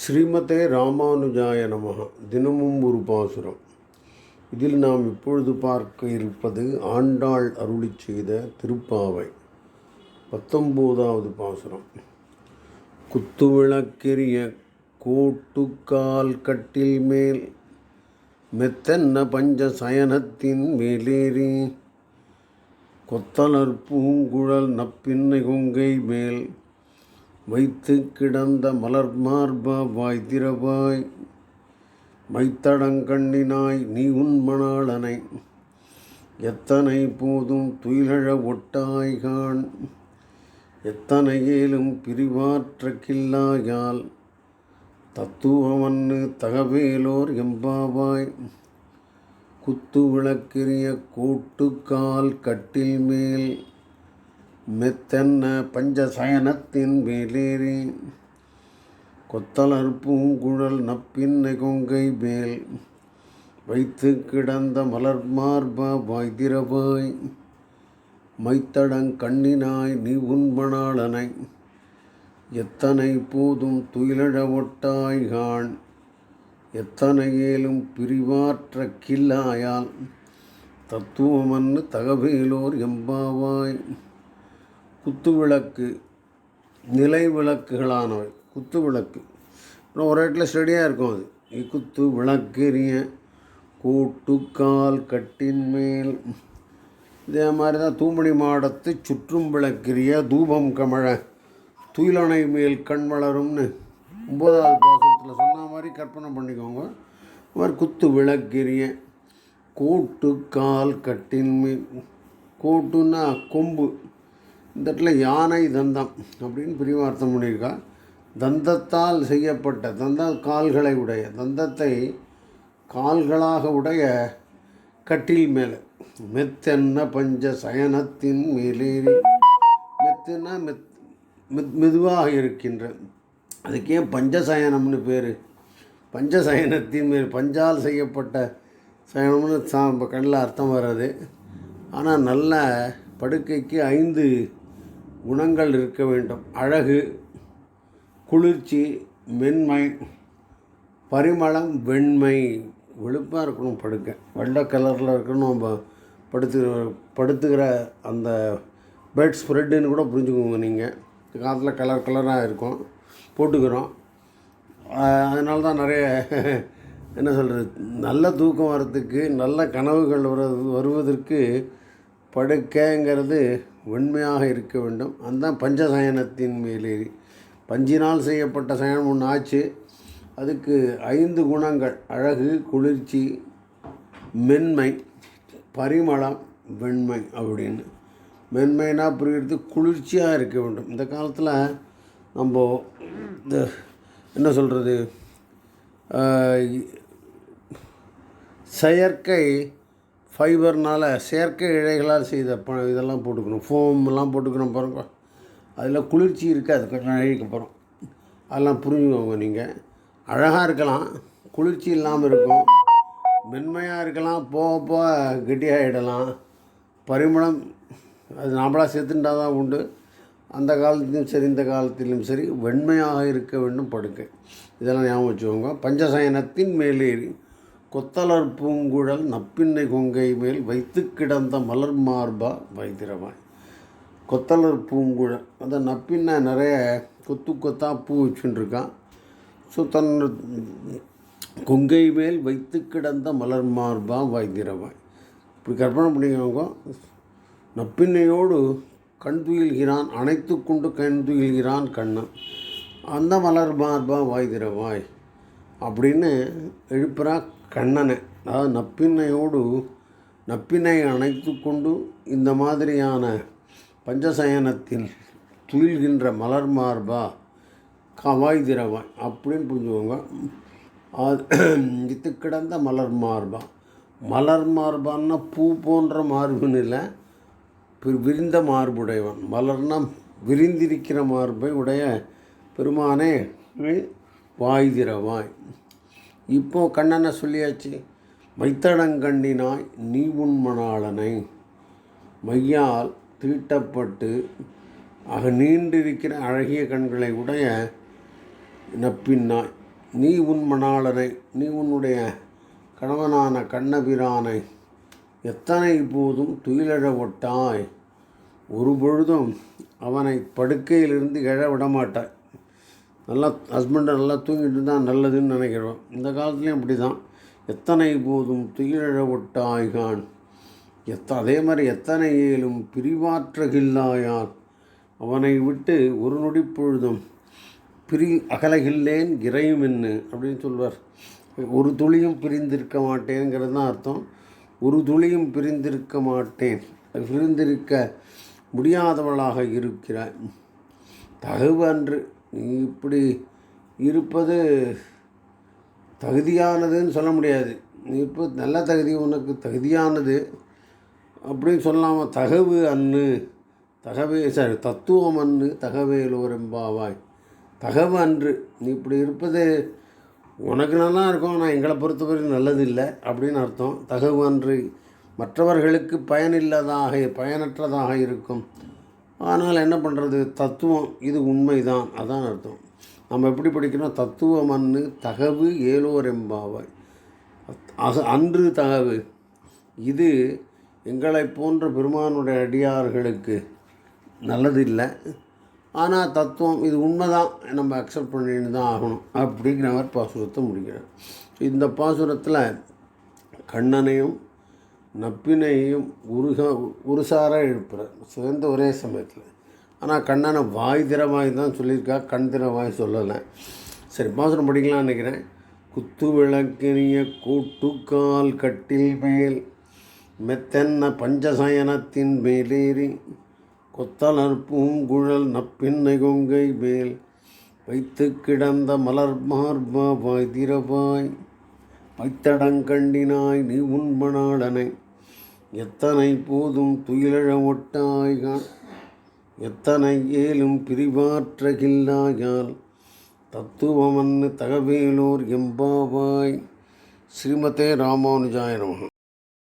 ஸ்ரீமதே ராமானுஜாய நமக தினமும் ஒரு பாசுரம். இதில் நாம் இப்பொழுது பார்க்க இருப்பது ஆண்டாள் அருளி செய்த திருப்பாவை. பத்தொம்போதாவது பாசுரம். குத்துவிளக்கெரிய கோட்டுக்கால் கட்டில் மேல் மெத்தன்ன பஞ்ச சயனத்தின் மேலேறி கொத்தலர் பூங்குழல் நப்பின்னை கொங்கை மேல் வைத்து கிடந்த மலர் மார்பா வாய் மைத்தடங்கண்ணினாய் நீ உன் மணாளனை எத்தனை போதும் துயிலழ ஒட்டாய்கான் எத்தனை ஏலும் பிரிவாற்ற தத்துவமன்னு தகவேலோர் எம்பாவாய் குத்து விளக்கெரிய கோட்டுக்கால் கட்டில் மேல் மெத்தென்ன பஞ்சசயனத்தின் மேலேறி? கொத்தலர் பூங்குழல் நப்பின்னை கொங்கை மேல். வைத்து கிடந்த மலர் மார்ப வாய்திரவாய். மைத்தடங் கண்ணினாய் நீ உண்மணாளனை. எத்தனை போதும் துயிலழ ஒட்டாய்கான். எத்தனை ஏலும் பிரிவாற்ற கில்லாயால். தத்துவமன்னு தகவேலோர் எம்பாவாய். குத்துவிளக்கு நிலை விளக்குகளானவை குத்து விளக்கு அப்புறம் ஒரு இடத்துல ஸ்டடியாக இருக்கும் அது. குத்து விளக்கெரிய கூட்டுக்கால் கட்டின் மேல். இதே மாதிரி தான் தூமணி மாடத்து சுற்றும் விளக்கெரிய தூபம் கமழ துயிலணை மேல் கண் வளரும்னு ஒம்பதாவது பாசத்தில் சொன்ன மாதிரி கற்பனை பண்ணிக்கோங்க. மாதிரி குத்து விளக்கெரிய கோட்டு கால் கட்டின் மேல். கோட்டுன்னா கொம்பு. இந்த இடத்துல யானை தந்தம் அப்படின்னு பிரிவார்த்தம் பண்ணியிருக்கா தந்தத்தால் செய்யப்பட்ட தந்த கால்களை உடைய தந்தத்தை கால்களாக உடைய கட்டில் மேலே. மெத்தென்ன பஞ்ச சயனத்தின் மேலேறி. மெத்துன்னா மெத் மெத் மெதுவாக இருக்கின்ற. அதுக்கே பஞ்சசயனம்னு பேர். பஞ்சசயனத்தின் மேல் பஞ்சால் செய்யப்பட்ட சயனம்னு சா கண்ணில் அர்த்தம் வர்றது ஆனால் நல்ல படுக்கைக்கு ஐந்து குணங்கள் இருக்க வேண்டும். அழகு குளிர்ச்சி மென்மை பரிமளம் வெண்மை. வெளுப்பாக இருக்கணும் படுக்க. வெள்ளை கலரில் இருக்கணும் நம்ம படுத்து படுத்துக்கிற அந்த பெட் ஸ்ப்ரெட்டுன்னு கூட புரிஞ்சுக்கோங்க நீங்கள் காலத்தில் கலர் கலராக இருக்கும். போட்டுக்கிறோம். அதனால தான் நிறைய என்ன சொல்கிறது நல்ல தூக்கம் வர்றதுக்கு நல்ல கனவுகள் வர வருவதற்கு படுக்கைங்கிறது வெண்மையாக இருக்க வேண்டும். அந்த பஞ்சசயனத்தின் மேலேறி பஞ்சினால் செய்யப்பட்ட சயனம் ஒன்று ஆச்சு. அதுக்கு ஐந்து குணங்கள். அழகு குளிர்ச்சி மென்மை பரிமளம் வெண்மை அப்படின்னு. மென்மைனா புரிகிறது குளிர்ச்சியாக இருக்க வேண்டும். இந்த காலத்தில் நம்ம இந்த என்ன சொல்கிறது செயற்கை ஃபைபர்னால் செயற்கை இழைகளால் செய்த ப இதெல்லாம் போட்டுக்கணும். ஃபோம்லாம் போட்டுக்கணும் பாருங்க. அதில் குளிர்ச்சி இருக்காது கொஞ்சம் நாளைக்கு போகிறோம் அதெல்லாம் புரிஞ்சுக்கோங்க நீங்கள் அழகாக இருக்கலாம். குளிர்ச்சி இல்லாமல் இருக்கும். மென்மையாக இருக்கலாம். போக போக கெட்டியாகிடலாம் பரிமளம் அது நாம்பளாக சேர்த்துட்டா தான் உண்டு. அந்த காலத்திலும் சரி இந்த காலத்திலும் சரி வெண்மையாக இருக்க வேண்டும் படுக்கை. இதெல்லாம் ஞாபகம் வச்சுக்கோங்க. பஞ்சசயனத்தின் மேலேறி கொத்தலர் பூங்குழல் நப்பின்னை கொங்கை மேல் வைத்து கிடந்த மலர் மார்பா வைத்திரவாய். கொத்தலர் பூங்குழல் அந்த நப்பின்னை நிறைய கொத்து கொத்தாக பூ வச்சுட்டுருக்கான் ஸோ தன் கொங்கை மேல் வைத்து கிடந்த மலர் மார்பா வைத்திரவாய். இப்படி கற்பனை பண்ணிக்கோங்க. நப்பின்னையோடு கண் துயில்கிறான் அணைத்து கொண்டு கண் துயில்கிறான் கண்ணன். அந்த மலர் மார்பா வாய்திரவாய் அப்படின்னு எழுப்புறா கண்ணனை அதாவது நப்பின்னையோடு நப்பினை அணைத்து கொண்டு இந்த மாதிரியான பஞ்சசயனத்தில் துயில்கின்ற மலர் மார்பா கவாய் திரவாய் அப்படின்னு புரிஞ்சுக்கோங்க. அது இத்து கிடந்த மலர் மார்பா. மலர் மார்பான்னா பூ போன்ற மார்புன்னு இல்லை விரிந்த மார்புடையவன். மலர்னா விரிந்திருக்கிற மார்பை உடைய பெருமானே வாய் திரவாய். இப்போ கண்ணனை சொல்லியாச்சு மைத்தடங்கண்ணினாய் நீ உண்மணாளனை மையால் தீட்டப்பட்டு ஆக நீண்டிருக்கிற அழகிய கண்களை உடைய நப்பின்னாய். நீ உன் மணாளனை நீ உன்னுடைய கணவனான கண்ணபிரானை எத்தனை போதும் துயிலழ ஒட்டாய். ஒரு பொழுதும் அவனை படுக்கையிலிருந்து எழ விடமாட்டாய். நல்லா ஹஸ்பண்டை நல்லா தூங்கிட்டு தான் நல்லதுன்னு நினைக்கிறோம். இந்த காலத்துலேயும் அப்படி தான் எத்தனை போதும் துயிலழ ஒட்டாய்கான் எத்த அதே மாதிரி எத்தனை ஏலும் பிரிவாற்றகில்லாயான் அவனை விட்டு ஒரு நொடி பொழுதும் பிரி அகலகில்லேன் இறையும் என்ன? அப்படின்னு சொல்வார். ஒரு துளியும் பிரிந்திருக்க மாட்டேங்கிறது தான் அர்த்தம். ஒரு துளியும் பிரிந்திருக்க மாட்டேன். பிரிந்திருக்க முடியாதவளாக இருக்கிறாய். தகவன்று இப்படி இருப்பது தகுதியானதுன்னு சொல்ல முடியாது. நீ இப்போ நல்ல தகுதி உனக்கு தகுதியானது அப்படின்னு சொல்லாமல் தகவு அண்ணு தகவே சாரி தத்துவம் அன்னு தகவேலோரெம்பாவாய் தகவு அன்று நீ இப்படி இருப்பது உனக்கு நல்லா இருக்கும் ஆனால் எங்களை பொறுத்தவரை நல்லது இல்லை அப்படின்னு அர்த்தம். தகவு அன்று மற்றவர்களுக்கு பயனில்லாதாக பயனற்றதாக இருக்கும். ஆனால் என்ன பண்ணுறது? தத்துவம் இது உண்மைதான். அதான் அர்த்தம். நம்ம எப்படி படிக்கணும் தத்துவம் மண்ணு தகவு ஏலோரெம்பாவாய். அக அன்று தகவு. இது எங்களை போன்ற பெருமானுடைய அடியார்களுக்கு நல்லது இல்லை ஆனால் தத்துவம் இது உண்மைதான். நம்ம அக்செப்ட் பண்ணிட்டு தான் ஆகணும். அப்படிங்கிற மாதிரி பாசுரத்தை முடிக்கிறார். இந்த பாசுரத்தில் கண்ணனையும் நப்பினையும் உருக உருசாராக எழுப்புறார் சேர்ந்த ஒரே சமயத்தில். ஆனால் கண்ணனை வாய் திறவாய் தான் சொல்லியிருக்கா கண் திறவாய் சொல்லலை. சரி பாசுரம் படிக்கலாம்னு நினைக்கிறேன். குத்து விளக்கினிய கூட்டுக்கால் கட்டில் மேல் மெத்தென்ன பஞ்சசயனத்தின் மேலேறி கொத்தலர் பூங்குழல் நப்பின்னை கொங்கை மேல் வைத்து கிடந்த மலர் மார்பாய் திரவாய் மைத்தடங்கண்டினாய் நீ உண்பனாளனை எத்தனை போதும் துயிலழ ஒட்டாய்கான். எத்தனை ஏலும் பிரிவாற்றகில்லாயால். தத்துவமன்னு தகவேலோர் எம்பாவாய். ஸ்ரீமதே ராமானுஜாய நமः